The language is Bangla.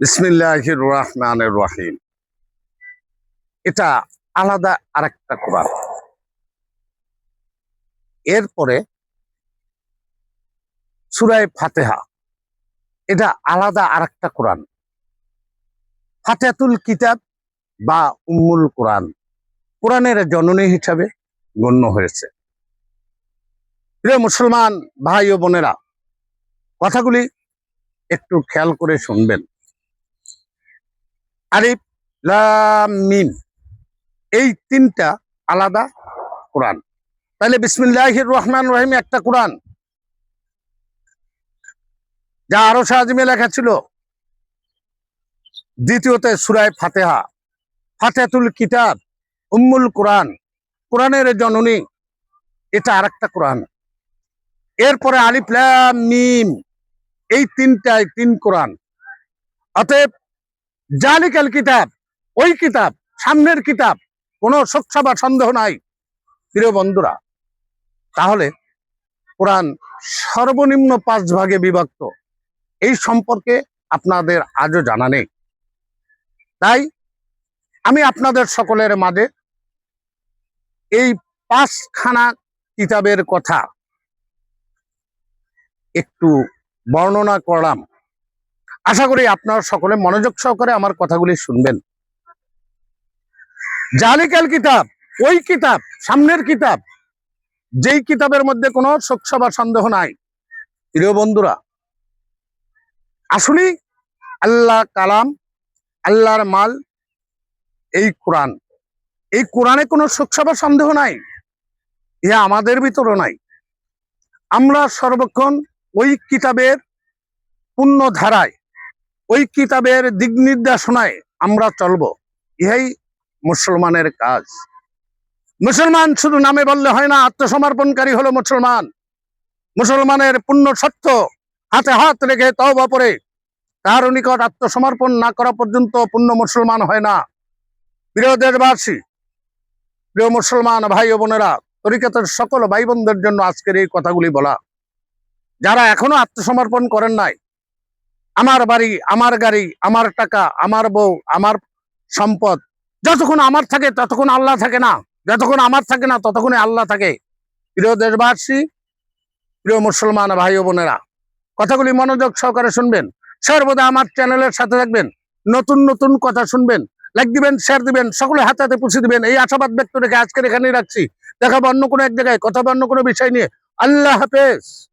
বিসমিল্লাহির রহমানের রহিম। এটা আলাদা আরেকটা কোরআন। এরপরে সুরায় ফাতেহা, এটা আলাদা আরেকটা কোরআন। ফাতেহাতুল কিতাব বা উম্মুল কোরআন, কোরআনের জননী হিসাবে গণ্য হয়েছে। প্রিয় মুসলমান ভাই ও বোনেরা, কথাগুলি একটু খেয়াল করে শুনবেন। আরিফ লাম এই তিনটা আলাদা কোরআন। তাহলে বিসমিল্লাহির রহমান রহিম একটা কোরআন। যা আরও সাহায্যে লেখা ছিল। দ্বিতীয়তে সুরায় ফাতেহা। ফাতেহাতুল কিতাব, উম্মুল কোরআন। কোরআনের জননী, এটা আর একটা কোরআন। এরপরে আলিফ লাম মিম। এই তিনটাই তিন কোরআন। অতএব জালিকাল কিতাব, ওই কিতাব, সামনের কিতাব, কোনো শোকসা বা সন্দেহ নাই। প্রিয় বন্ধুরা, তাহলে কোরআন সর্বনিম্ন পাঁচ ভাগে বিভক্ত। এই সম্পর্কে আপনাদের আজও জানা নেই। তাই আমি আপনাদের সকলের মাঝে এই পাঁচখানা কিতাবের কথা একটু বর্ণনা করলাম। আশা করি আপনারা সকলে মনোযোগ সহকারে আমার কথাগুলি শুনবেন। জালিকাল কিতাব, ওই কিতাব, সামনের কিতাব, যেই কিতাবের মধ্যে কোনো শোকসা বা সন্দেহ নাই। প্রিয় বন্ধুরা, আসলেই আল্লাহ কালাম, আল্লাহর মাল, এই কোরআন। এই কোরআনে কোনো শোকসা বা সন্দেহ নাই, ইহা আমাদের ভিতরও নাই। আমরা সর্বক্ষণ ওই কিতাবের পূর্ণ ধারায় ওই কিতাবের দিক নির্দেশনায় আমরা চলব। ইহাই মুসলমানের কাজ। মুসলমান শুধু নামে বললে হয় না, আত্মসমর্পণকারী হলো মুসলমান। মুসলমানের পূর্ণ সত্য হাতে হাত রেখে তওবা পরে তার নিকট আত্মসমর্পণ না করা পর্যন্ত পূর্ণ মুসলমান হয় না। প্রিয় দেশবাসী, প্রিয় মুসলমান ভাই ও বোনেরা, তরিকাতের সকল ভাই বোনদের জন্য আজকের এই কথাগুলি বলা। যারা এখনও আত্মসমর্পণ করেন নাই আমার বাড়ি, আমার গাড়ি, আমার টাকা, আমার বউ, আমার সম্পদ। যতক্ষণ আমার থাকে, ততক্ষণ আল্লাহ থাকে না। যতক্ষণ আমার থাকে না, ততক্ষণে আল্লাহ থাকে। প্রিয় দেশবাসী, প্রিয় মুসলমান ভাই বোনেরা, কথাগুলি মনোযোগ সহকারে শুনবেন। সর্বদা আমার চ্যানেলের সাথে থাকবেন। নতুন নতুন কথা শুনবেন। লাইক দিবেন শেয়ার দিবেন, সকলে হাতে হাতে পুষে দিবেন। এই আশাবাদ ব্যক্ত রেখে আজকের এখানেই রাখছি। দেখাবো অন্য কোনো এক জায়গায়, কথা অন্য কোনো বিষয় নিয়ে। আল্লাহ হাফেজ।